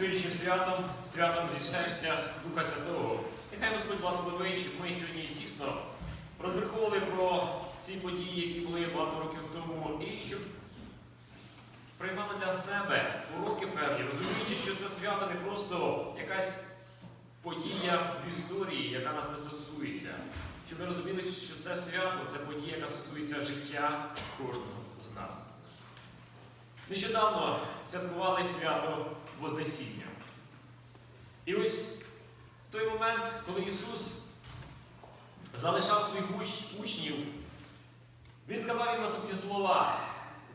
Сьогоднішнім святом, святом зійшешся Духа Святого. Нехай Господь благословить, щоб ми сьогодні дійсно розмірковували про ці події, які були багато років тому, і щоб приймали для себе уроки певні, розуміючи, що це свято не просто якась подія в історії, яка нас не стосується. Щоб ми розуміли, що це свято це подія, яка стосується життя кожного з нас. Нещодавно святкували свято Вознесіння. І ось в той момент, коли Ісус залишав своїх уч- учнів, Він сказав їм наступні слова.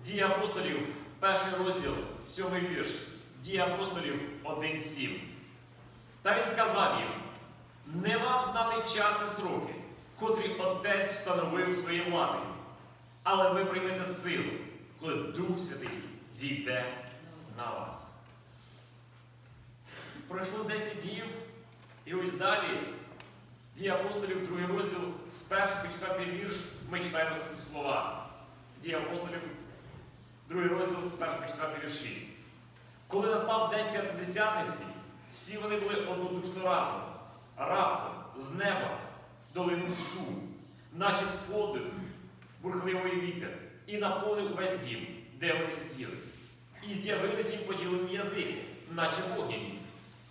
Дії апостолів, перший розділ, сьомий вірш, Дії апостолів 1.7. Та він сказав їм: не вам знати час і сроки, котрі Отець встановив своєю владою, але ви приймете силу, коли Дух Святий зійде на вас. Пройшло 10 днів, і ось далі дії апостолів, другий розділ, з першого по четвертий вірш, ми читаємо слова. Дії апостолів, другий розділ, з першого по четвертий вірші. Коли настав день п'ятидесятниці, всі вони були однодушно разом. Раптом з неба долинув шум, наче подих, бурхливий вітер, і наповнив увесь дім, де вони сиділи. І з'явились їм поділені язики, наче вогняні,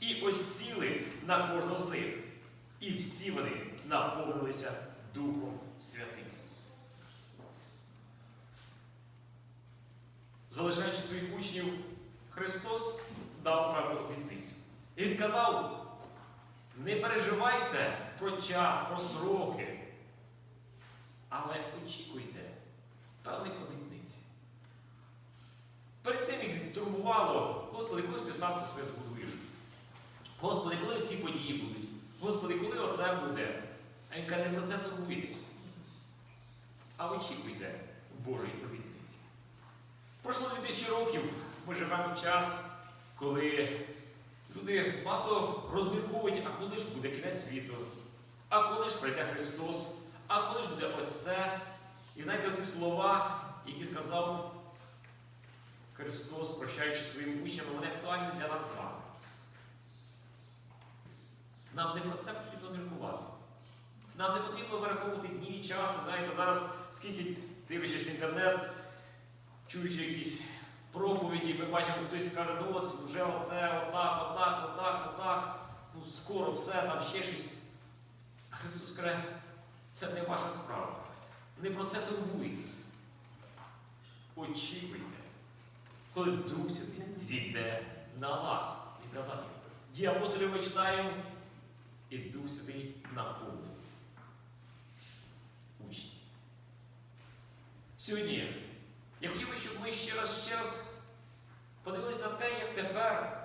і осіли на кожного з них. І всі вони наповнилися Духом Святим. Залишаючи своїх учнів, Христос дав певну обітницю. Він казав: не переживайте про час, про сроки, але очікуйте певних обітниць. Перед цим їх турбувало, Господи, коли ж ти царство своє збудуєш? Господи, коли ці події будуть? Господи, коли оце буде? А він каже, не про це турбуйтесь. А очікуйте Божої обітниці. Пройшло 2000 років, ми живемо в час, коли люди багато розмірковують, а коли ж буде кінець світу, а коли ж прийде Христос, а коли ж буде ось це. І знаєте, оці слова, які сказав Христос, прощаючи своїм учням, вони актуальні для нас з вами. Нам не про це потрібно міркувати. Нам не потрібно вираховувати дні, час. Знаєте, зараз скільки дивлячись інтернет, чуючи якісь проповіді, ми бачимо, хтось каже, ну от вже оце, отак, отак, отак, отак, ну скоро все, там ще щось. Христос каже, це не ваша справа. Не про це турбуйтесь. Очікуйте, коли Дух зійде на вас. Він казав. Дії апостолів ми читаємо, і Дух Святий наповнив учнів. Сьогодні я хотів би, щоб ми ще раз ще раз подивилися на те, як тепер,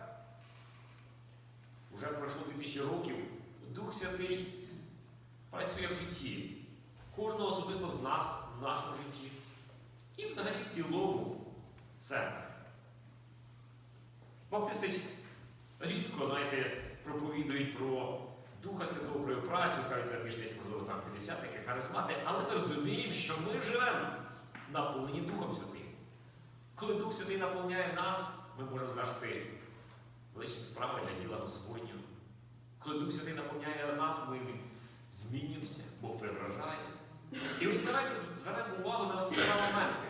вже пройшло 2000 років, Дух Святий працює в житті кожного особисто з нас в нашому житті і взагалі в цілому церкви. Баптисти рідко, знаєте, проповідують про Духа Святого, про працю, кажуть, це більш десь, можливо, там 50-ники, харизмати, але ми розуміємо, що ми живемо наповнені Духом Святим. Коли Дух Святий наповняє нас, ми можемо звершити величні справи для діла Господнього. Коли Дух Святий наповняє нас, ми змінюємося, Бог преображає. І ось давайте звернемо увагу на ці два моменти.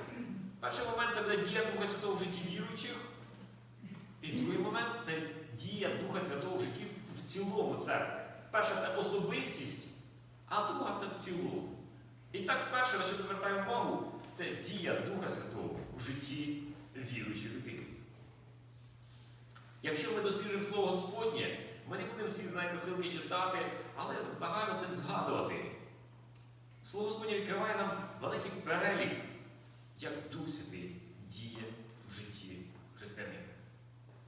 Перший момент це буде дія Духа Святого в житті віруючих. І другий момент це дія Духа Святого в житті в цілому церкви. Перше це особистість, а друга це в цілому. І так, перше, на що звертаємо увагу, це дія Духа Святого в житті віруючої людини. Якщо ми досліджуємо Слово Господнє, ми не будемо всі, знаєте, силки читати, але загально будемо згадувати. Слово Господнє відкриває нам великий перелік, як Дух Святий діє в житті християнина.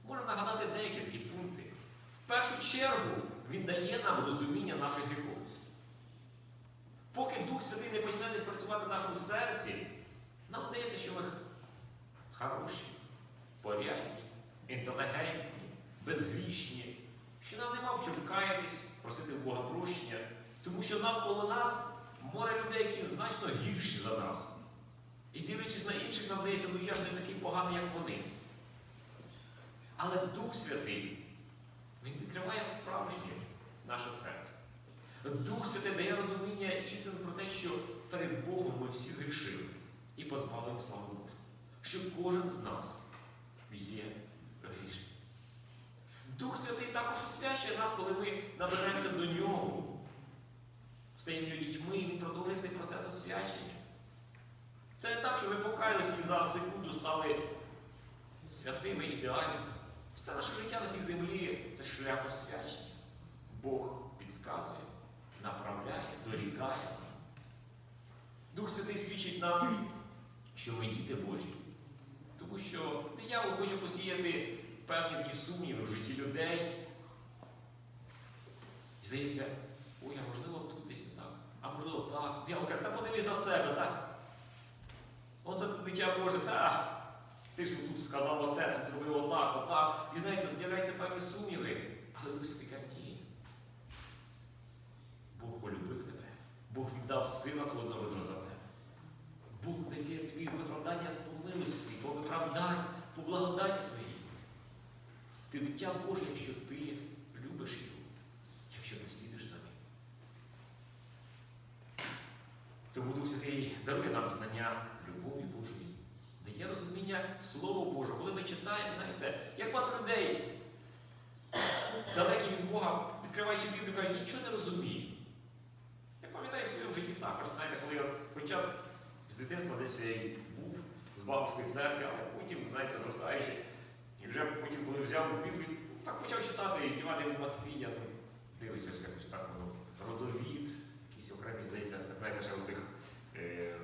Можемо нагадати деякі такі пункти. В першу чергу він дає нам розуміння нашої гріховності. Поки Дух Святий не почне десь працювати в нашому серці, нам здається, що ми хороші, порядні, інтелігентні, безгрішні, що нам нема в чому каятись, просити в Бога прощення, тому що навколо нас море людей, які значно гірші за нас. І дивлячись на інших, нам здається, ну я ж не такий поганий, як вони. Але Дух Святий, Він відкриває справжнє наше серце. Дух Святий дає розуміння істин про те, що перед Богом ми всі згрішили і позбавлені слави Божу. Що кожен з нас є грішним. Дух Святий також освячує нас, коли ми наберемося до нього. Стаємо дітьми, і він продовжує цей процес освячення. Це не так, що ви покаялися і за секунду стали святими, ідеальними. Все наше життя на цій землі це шлях освячення. Бог підказує, направляє, дорікає. Дух Святий свідчить нам, що ми діти Божі. Тому що диявол хоче посіяти певні такі сумніви в житті людей. І здається, ой, а можливо тут десь не так, а можливо так. Диявол каже, та подивись на себе, так? Оце дитя Боже, та. Ти ж тут сказав оце, тут зробив отак, отак. І знаєте, з'являються певні сумніви. Але Дух Святий каже, ні. Полюбив тебе. Бог віддав сина свого народженого за тебе. Бог дає тобі виправдання з помилості своїй, по виправданню, по благодаті своїй. Ти дитя Боже, якщо ти любиш його, якщо ти слідиш за ним. Тому Дух Святий дарує нам знання любові Божої, дає розуміння Слова Божого. Коли ми читаємо, знаєте, як багато людей, далекі від Бога, відкриваючи Біблію, нічого не розумію. Пам'ятаю в своєму житті також, знаєте, коли я хоча б з дитинства десь я був з бабушкою церкви, але потім, знаєте, зростаючи, і вже потім, коли взяв Біблію, так почав читати Івана від Матфія, ну, дивися якось так воно, родовід, якісь окремі, здається, так знаєте, ще у цих е,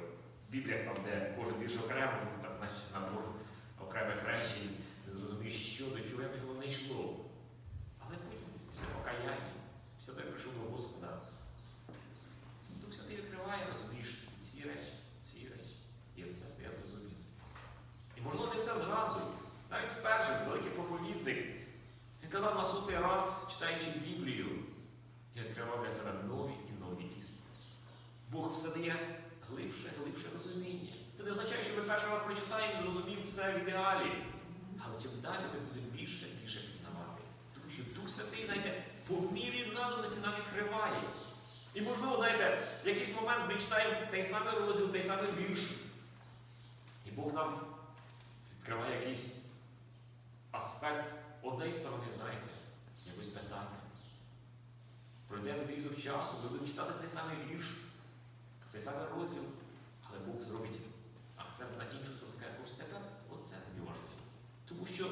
бібліях, там, де кожен вірш окремо, ну, так, наче набор окремих речень, не зрозумієш, що до чого якось воно не йшло. Але потім, після покаяння, після того, як прийшов до Господа, Дух Святий відкриває, розумієш, ці речі, ці речі. І це стає зрозуміло. І можливо не все зразу. Навіть спершу великий проповідник. Він казав на сотий раз, читаючи Біблію, я відкривав для себе нові і нові істини. Бог все дає глибше, глибше розуміння. Це не означає, що ми перший раз прочитаємо і зрозуміємо все в ідеалі. Але чим далі ми будемо більше і більше пізнавати. Тому що Дух Святий, знаєте, по мірі надобності нам відкриває. І можливо, знаєте, в якийсь момент ми читаємо той самий розділ, той самий вірш. І Бог нам відкриває якийсь аспект однієї сторони, знаєте, якось питання. Пройде відрізок часу, ми будемо читати цей самий вірш, цей самий розділ, але Бог зробить акцент на іншу сторону, скаже, ось тепер оце тобі важливо. Тому що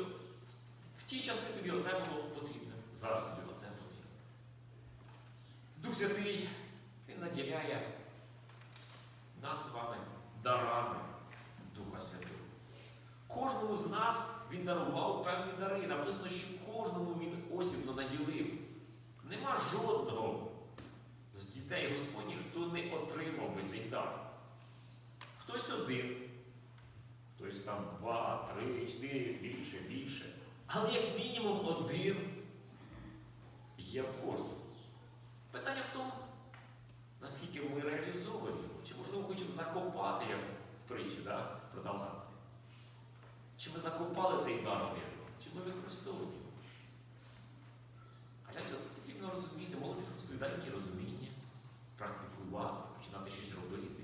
в ті часи тобі оце було потрібно, зараз тобі оце потрібно. Дух Святий, Він наділяє нас з вами дарами Духа Святого. Кожному з нас він дарував певні дари. Написано, що кожному він осібно наділив. Нема жодного з дітей Господніх, хто не отримав би цей дар. Хтось один, хтось там два, три, чотири, більше, більше. Але як мінімум один є в кожному. Питання в тому, наскільки ми реалізовані, чи можливо хочемо закопати, як в притчі да, про таланти. Чи ми закопали цей дар вірно, чи ми використовуємо його. А для цього потрібно розуміти, молитися, розповідати мені розуміння, практикувати, починати щось робити.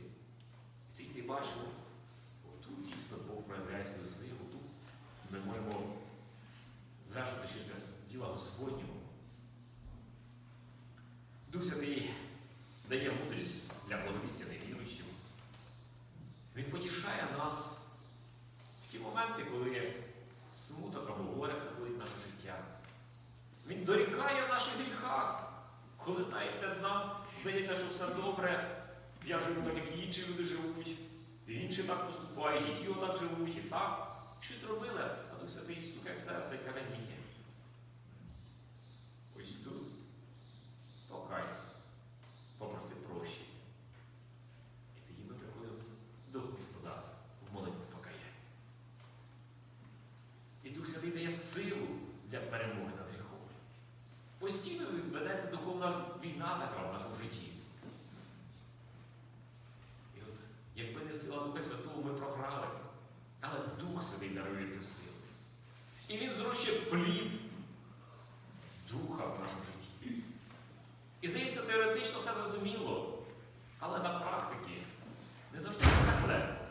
І тоді ти бачиш, о, тут дійсно Бог проявляє свою силу, тут ми можемо звершити щось для діла Господнього. Дух Святий дає мудрість для благовістя невіруючим. Він потішає нас ті моменти, коли смуток або горе приходить в наше життя. Він дорікає в наших гріхах, коли, знаєте, нам здається, що все добре, я живу так, як і інші люди живуть, і інші так поступають, і ті отак живуть, і так. Щось зробили, а Дух Святий стукає в серце і каже, ні. Ось тут покайся, попроси прощення. І тоді ми приходимо до Господа в молитві покаяння. І Дух Святий дає силу для перемоги над гріхом. Постійно ведеться духовна війна така в нашому житті. І от, якби не сила Духа Святого, ми програли. Але Дух Святий дарує цю силу. І він зрощує плід духа в нашому житті. І здається, теоретично все зрозуміло, але на практиці не завжди все так легко.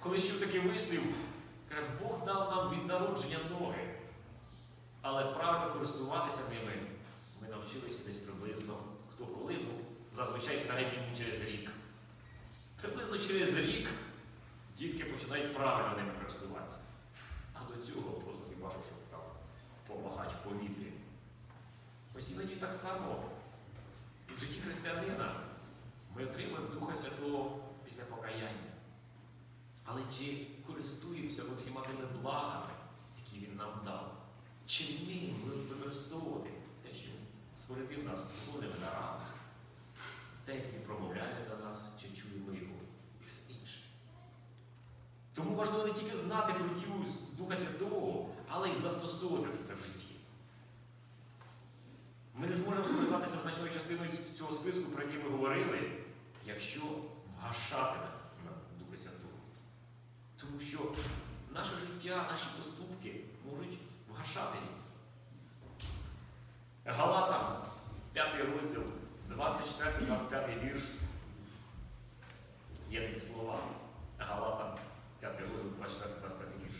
Коли чув такий вислів, каже, Бог дав нам від народження ноги, але правильно користуватися ними ми навчилися десь приблизно хто коли, ну, зазвичай в середньому через рік. Приблизно через рік дітки починають правильно ними користуватися. А до цього просто хіба що щоб там помахати в повітрі. Ось іноді так само і в житті християнина ми отримуємо Духа Святого після покаяння. Але чи користуємося ми всіма тими благами, які Він нам дав? Чи вміємо використовувати те, що спорядив нас духовними дарами, те, як промовляє до нас, чи чуємо його, і все інше. Тому важливо не тільки знати про дію Духа Святого, але й застосовувати все це в житті. Ми не зможемо скористатися значною частиною цього списку, про який ми говорили, якщо вгашатиме на Духа Святого. Тому що наше життя, наші поступки можуть вгашати їх. Галатам, 5 розділ, 24-25 вірш. Є такі слова. Галатам, 5 розділ, 24-25 вірш.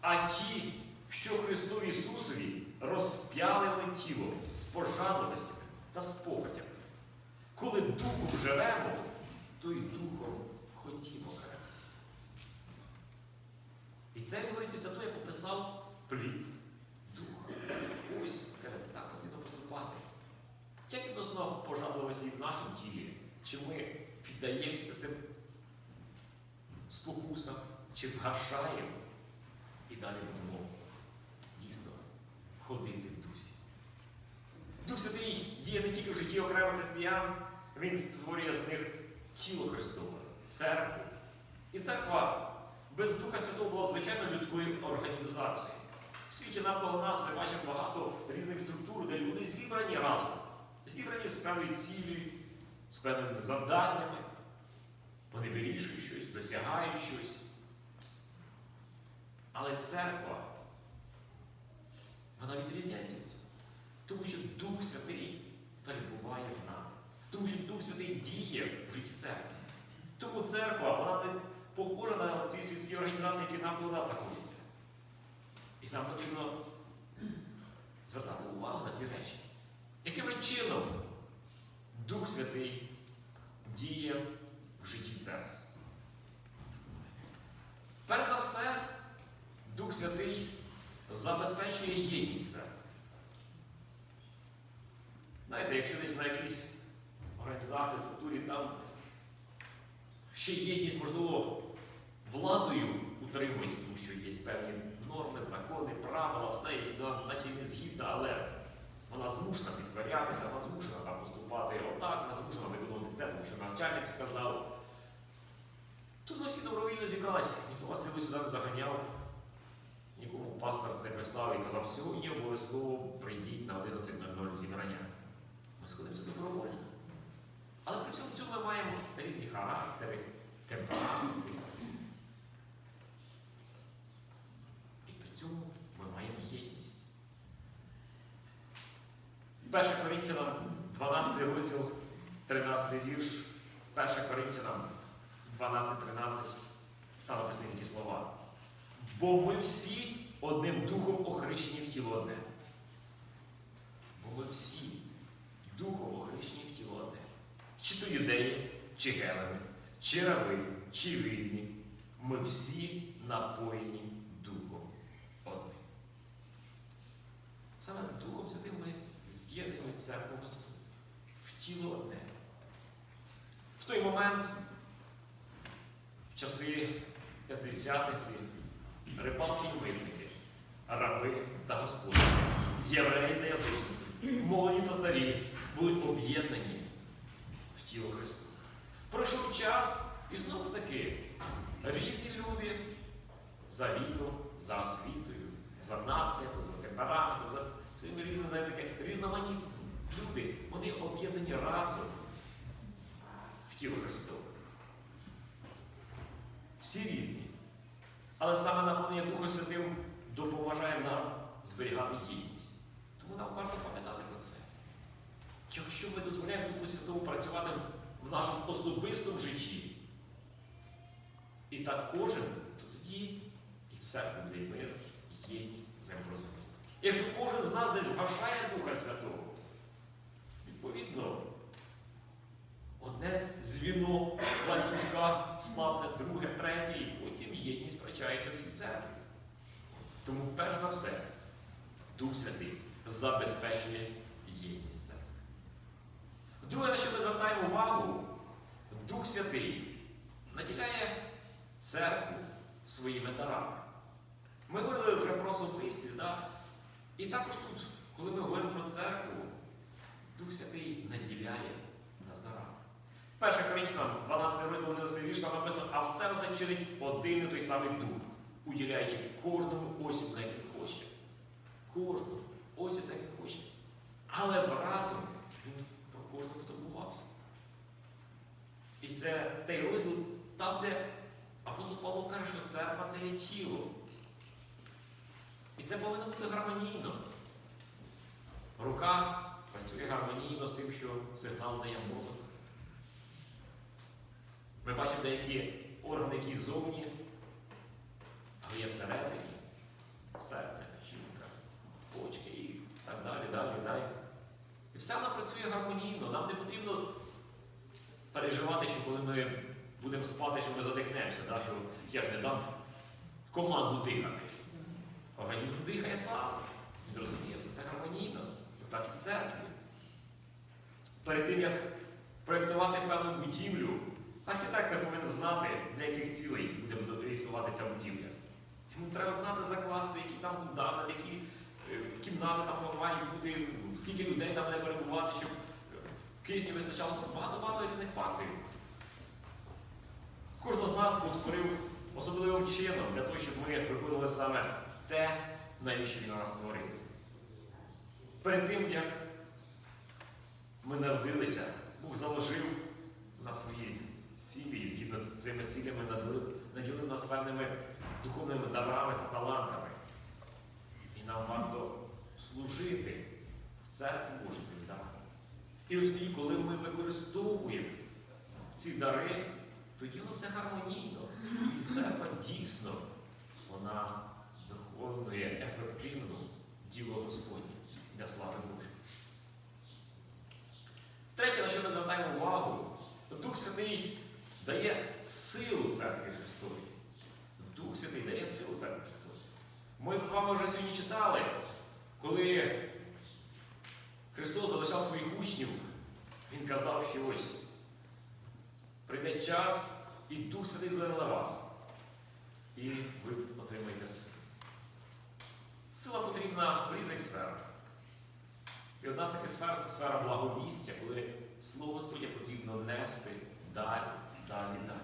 А ті, що Христу Ісусові розп'яли вони тіло з пожадливостями та з похотями. Коли духом живемо, то й духом це він говорить після того, як описав плід духа. Ось каже, так потрібно поступати. Як відносно пожадливості в нашому тілі, чи ми піддаємося цим спокусам, чи вгашаємо і далі будемо дійсно ходити в дусі. Дух Святий діє не тільки в житті окремих християн, він створює з них тіло Христове, церкву. І церква без Духа Святого була звичайно людською організацією. В світі навколо нас ми бачимо багато різних структур, де люди зібрані разом, зібрані з певною цілею, з певними завданнями. Вони вирішують щось, досягають щось. Але церква, вона відрізняється від цього. Тому що Дух Святий перебуває з нами. Тому що Дух Святий діє в житті церкви. Тому церква, вона не похожа на ці світські організації, які навколо нас знаходяться. І нам потрібно звертати увагу на ці речі. Яким чином Дух Святий діє в житті церкви? Перш за все, Дух Святий забезпечує єдність церкви. Знаєте, якщо десь на якійсь організації, структурі там ще єдність, можливо, владою утримується, тому що є певні норми, закони, правила, все, наче не згідна, але вона змушена підкорятися, вона змушена там поступати отак, вона змушена виконувати це, тому що навчальник сказав. Тут ми всі добровільно зібралися, ніхто вас силою сюди не заганяв, нікому пастор не писав і казав, сьогодні обов'язково прийдіть на 11.00 зібрання. Ми сходимося добровольно. Але при всьому цьому ми маємо різні характери, темпераменти. І при цьому ми маємо єдність. 1 Коринтянам 12 розділ, 13 вірш, 1 Коринтянам 12-13, там написані такі слова. Бо ми всі одним духом охрещені в тіло одне. Бо ми всі духом охрещені в тіло одне. Чи то юдеї, чи гелени, чи раби, чи вільні. Ми всі напоєні Духом одним. Саме Духом Святим церкву Господу, в тіло одне. В той момент, в часи П'ятдесятниці, рибалки і митники, раби та господи, євреї та язичники, молоді та старі будуть об'єднані в тіло Христа. Пройшов час, і знову ж таки, різні люди за віком, за освітою, за націями, за темпераментом, за знаєте, таке, різноманітні люди, вони об'єднані разом в тіло Христове. Всі різні. Але саме наповнення Духом Святим допомагає нам зберігати єдність. Тому нам варто пам'ятати про це. Якщо ми дозволяємо Духу Святому працювати в нашому особистому житті, і так кожен, то тоді і в церкві буде мир, єдність, взаєморозуміння. Якщо кожен з нас десь вгашає Духа Святого, відповідно, одне звіно ланцюжка слабне, друге, третє, і потім єдність втрачається в цій церкві. Тому, перш за все, Дух Святий забезпечує єдність церкви. Друге, на що ми звертаємо увагу, Дух Святий наділяє церкву своїми дарами. Ми говорили вже про особистість, да? і також тут, коли ми говоримо про церкву, Дух Святий наділяє нас дарами. Перша Коринтянам, 12 розділ 11 вірш, написано, а все це чинить один і той самий Дух, уділяючи кожному осіб, як він хоче. Кожному осіб, як він хоче. Але разом він про кожного потурбувався. І це той розділ, там, де апостол Павло каже, що церква це є тіло. І це повинно бути гармонійно. Рука працює гармонійно з тим, що сигнал дає мозок. Ми бачимо деякі органи, які ззовні, але є всередині. Серце, печінка, почки і так далі, далі, далі. І все воно працює гармонійно. Нам не потрібно переживати, що коли ми будемо спати, що ми задихнемося, да? що я ж не дам команду дихати. Організм дихає сам. Він розуміє, все це гармонійно. Так в церкві. Перед тим, як проєктувати певну будівлю, архітектор повинен знати, для яких цілей буде існувати ця будівля. Йому треба знати закласти, які там фундамент, які е, кімнати там мають бути, скільки людей там не перебувати, щоб в кисню вистачало багато-багато різних факторів. Кожного з нас Бог створив особливим чином для того, щоб ми виконували саме те, навіщо він нас створив. Перед тим, як ми народилися, Бог заложив на свої цілі, і згідно з цими цілями наділив, нас певними духовними дарами та талантами. І нам варто служити в церкві Божій цим дарам. І ось тоді, коли ми використовуємо ці дари, тоді воно все гармонійно. Тоді церква дійсно вона виконує ефективну діло Господнє для слави Божої. Третє, на що ми звертаємо увагу, Дух Святий дає силу церкві Христовій. Дух Святий дає силу церкві Христовій. Ми з вами вже сьогодні читали, коли Христос залишав своїх учнів, Він казав, що ось прийде час, і Дух Святий злине на вас. І ви отримаєте силу. Сила потрібна в різних сферах. І одна з таких сфер це сфера благовістя, коли Слово Господнє потрібно нести далі, далі, далі.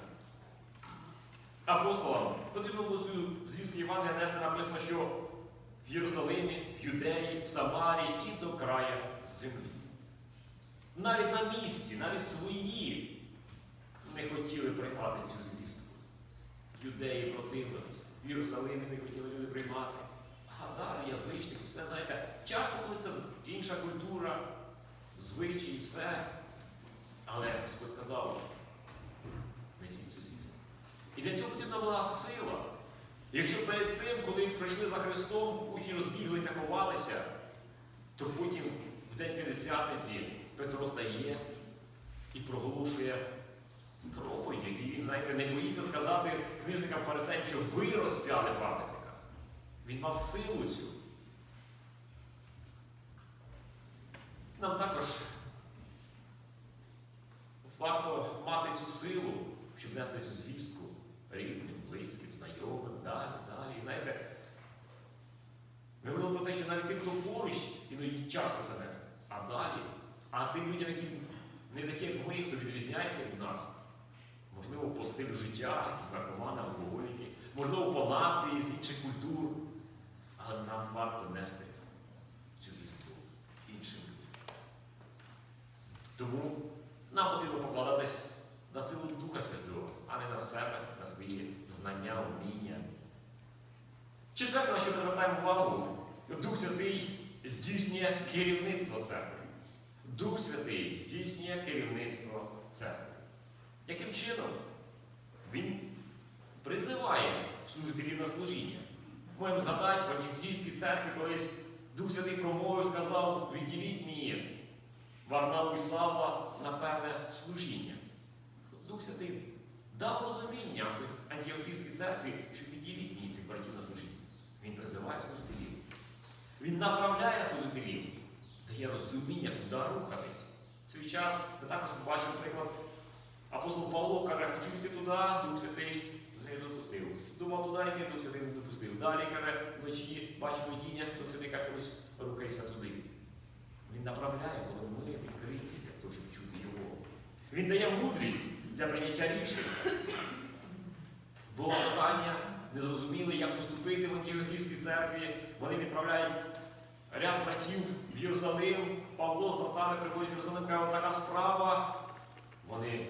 Апостолам потрібно було цю звістку Євангелія нести написано, що в Єрусалимі, в Юдеї, в Самарії і до края землі. Навіть на місці, навіть свої не хотіли приймати цю звістку. Юдеї противилися, в Єрусалимі не хотіли люди приймати. А далі язичники, все, знаєте, тяжко, коли це інша культура, звичаї, все. Але Господь сказав, несіть цю звістку. І для цього потрібна була сила. Якщо перед цим, коли прийшли за Христом, учні розбіглися, ховалися, то потім в день П'ятдесятниці Петро стає і проголошує проповідь, який він, знаєте, не боїться сказати книжникам фарисеям, що ви розп'яли праведника. Він мав силу цю. Нам також варто мати цю силу, щоб нести цю звістку рідним, близьким, знайомим, далі, далі. І знаєте, ми говорили про те, що навіть тим, хто поруч, іноді тяжко це нести. А далі, а тим людям, які не такі, як ми, хто відрізняється від нас, можливо, по стилю життя, якісь наркомани, алкоголіки, можливо, по нації з інших культур. Нам варто нести цю вістку іншим людям. Тому нам потрібно покладатись на силу Духа Святого, а не на себе, на свої знання, вміння, Четверте, на що ми звертаємо увагу, Дух Святий здійснює керівництво церкви. Дух Святий здійснює керівництво церкви. Яким чином? Він призиває служителів на служіння. Можемо згадати в Антіохійській церкві колись Дух Святий промовив, сказав, відділіть мені Варнаву і Савла на певне служіння. Дух Святий дав розуміння Антіохійській церкві, що відділіть мені цих братів на служіння. Він призиває служителів. Він направляє служителів, дає розуміння, куди рухатись. В свій час ми також бачимо приклад. Апостол Павло каже, хотів йти туди, Дух Святий не допустив. Думав туди йти, Дух Святий не допустив. Далі каже, вночі бачив видіння, Дух Святий каже, ось рухайся туди. Він направляє, коли ми відкриті для того, щоб чути його. Він дає мудрість для прийняття рішень. Було питання, не зрозуміли, як поступити в Антіохійській церкві. Вони відправляють ряд братів в Єрусалим. Павло з братами приходять в Єрусалим, каже, така справа. Вони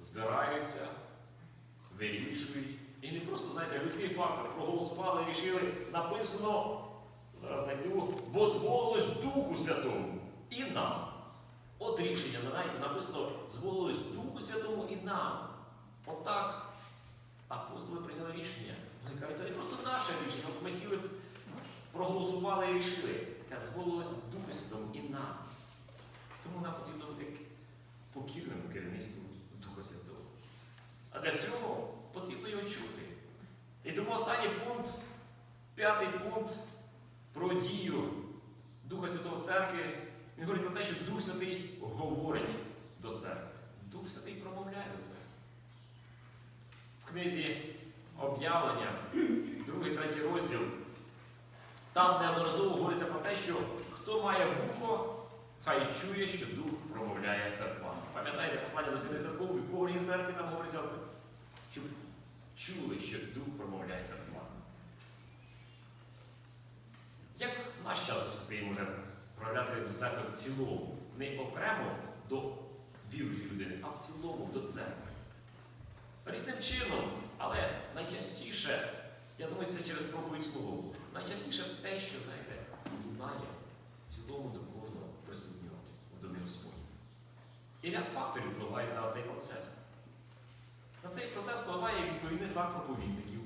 збираються, вирішують. І не просто, знаєте, людський фактор проголосували, рішили, написано, зараз знайду, бо зволилось Духу Святому і нам. От рішення, знаєте, написано, зволилось Духу Святому і нам. Отак апостоли прийняли рішення. Вони кажуть, це не просто наше рішення. От ми сіли, проголосували і рішили. Каже, зволилось Духу Святому і нам. Тому нам потрібно бути покірним керівництву Духа Святого. А для цього потрібно його чути. І тому останній пункт, п'ятий пункт про дію Духа Святого в церкві, він говорить про те, що Дух Святий говорить до церкви. Дух Святий промовляє до церкви. В книзі об'явлення, другий, третій розділ, там неодноразово говориться про те, що хто має вухо, хай чує, що Дух промовляє церква. Пам'ятаєте, послання до семи церков, в кожній церкві там говориться, щоб чули, що Дух промовляє церква. Як в наш час Святий може проявляти до церкви в цілому, не окремо до віруючої людини, а в цілому до церкви? Різним чином, але найчастіше, я думаю, це через проповідь Слова. Найчастіше те, що, знаєте, лунає в цілому до кожного присутнього в домі Господні. І ряд факторів впливає на цей процес. На цей процес впливає відповідний склад проповідників.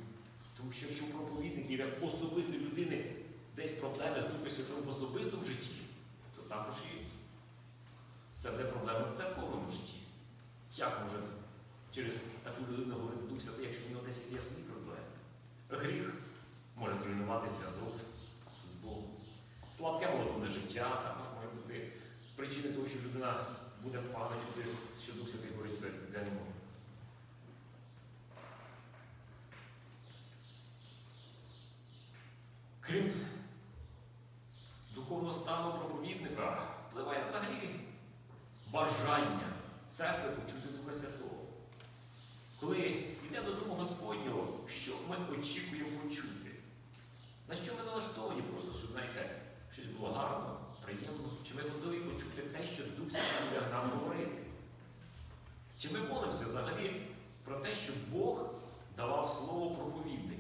Тому що якщо у проповідників як особистої людини десь проблеми з Духом Святим в особистому житті, то також і це буде проблема в церковному житті. Як може через таку людину говорити Дух Святий, якщо в нього десь є свої проблеми? Гріх може зруйнувати зв'язок з Богом. Слабке молитвне життя також може бути причиною того, що людина буде чути, що Дух Святий говорить для нього. Крім духовного стану проповідника, впливає взагалі бажання церкви почути Духа Святого. Коли йдемо до Дому Господнього, що ми очікуємо почути? На що ми налаштовані? Просто, щоб, знаєте, щось було гарно, приємно. Чи ми готові почути те, що Дух Святий буде нам говорити? Чи ми молимося взагалі про те, щоб Бог давав слово проповідника?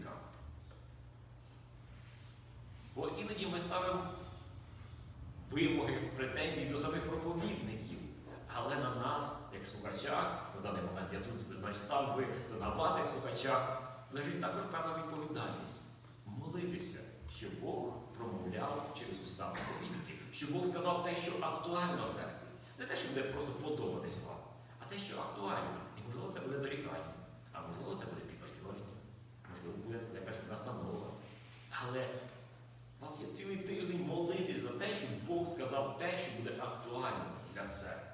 Бо іноді ми ставимо вимоги, претензії до самих проповідників. Але на нас, як слухачах, на даний момент я тут, ви значить, там ви, то на вас, як слухачах, лежить також певна відповідальність. Молитися, щоб Бог промовляв через уста проповідників, щоб Бог сказав те, що актуально церкві. Не те, що буде просто подобатись вам, а те, що актуально. І можливо це буде дорікання, а можливо це буде підбадьорення, можливо, буде якась настанова. Але у вас є цілий тиждень молитись за те, щоб Бог сказав те, що буде актуально для церкви.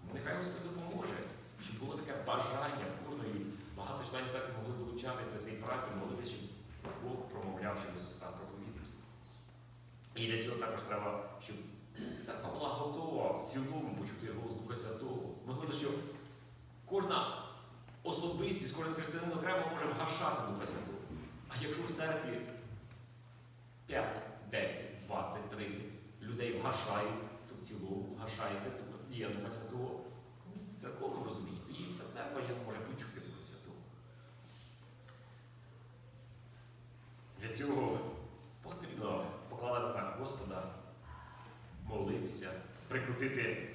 Тому нехай Господь допоможе, щоб було таке бажання в кожної багато членів церкви могли долучатись до цієї праці, молитись, щоб Бог промовляв через уста проповідників. І для цього також треба, щоб церква була готова в цілому почути голос Духа Святого. Ми говорили, що кожна особистість, кожен християнин окремо може вгашати Духа Святого. А якщо в церкві 5, 10, 20, 30 людей вгашають, то в цілому вгашається дія Духа Святого в церковному розумінні, тоді вся церква як може почути Духа Святого. Для цього потрібно покладатися на Господа, молитися, прикрутити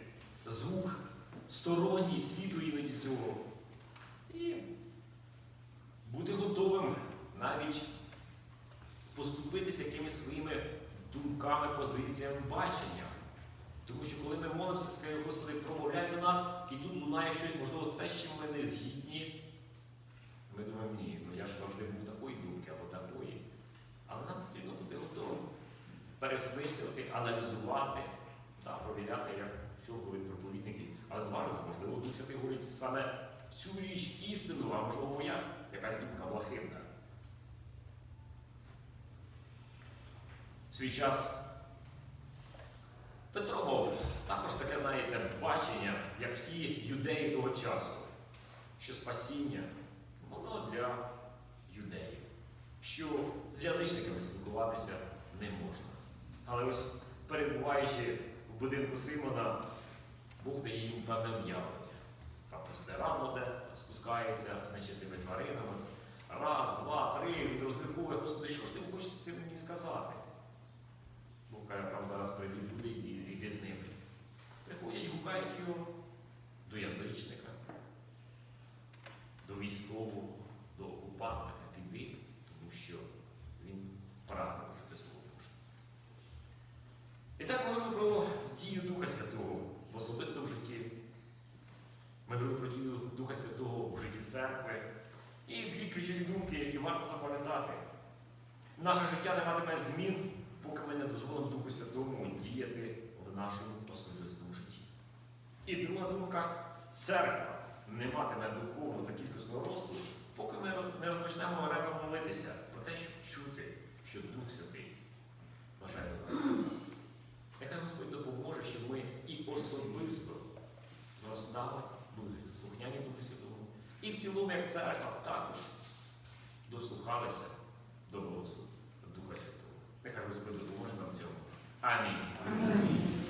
звук сторонній світу іноді цього. І бути готовим навіть поступитися якимись своїми думками, позиціями, баченням. Тому що коли ми молимося, скажемо, Господи, промовляй до нас, і тут лунає щось, можливо, те, з чим ми не згідні. Ми думаємо, ні, ну я ж завжди був такої думки або такої. Але нам потрібно бути готовим пересмислювати, аналізувати та провіряти, як що говорять проповідники. Але зважно, можливо, Дух Святий говорить саме цю річ істину, а можливо моя якась думка блахивна. Свій час Петро мав також таке, знаєте, бачення, як всі юдеї того часу, що спасіння воно для юдеїв, що з язичниками спілкуватися не можна. Але ось перебуваючи в будинку Симона, Бог дає їм певне об'явлення. Там простирадло, де спускається з нечистими тваринами. Раз, два, три, він розмірковує, Господи, що ж ти хочеш цим мені сказати? Каже, там зараз прийдуть люди, йди, йди з ними. Приходять, гукають його до язичника, до військового, до окупанта, піди, тому що він прагне почути Слово Боже. І так ми говоримо про дію Духа Святого в особистому житті. Ми говоримо про дію Духа Святого в житті церкви. І дві ключові думки, які варто запам'ятати. Наше життя не матиме змін, поки ми не дозволимо Духу Святому діяти в нашому особистому житті. І друга думка церква не матиме духовного та кількісного росту, поки ми не розпочнемо ревно молитися про те, щоб чути, що Дух Святий бажає до нас. Нехай Господь допоможе, щоб ми і особисто зростали, були слухняні Духу Святому. І в цілому, як церква, також дослухалися до голосу Нехай Господь допоможе нам в цьому. Амінь. Амінь.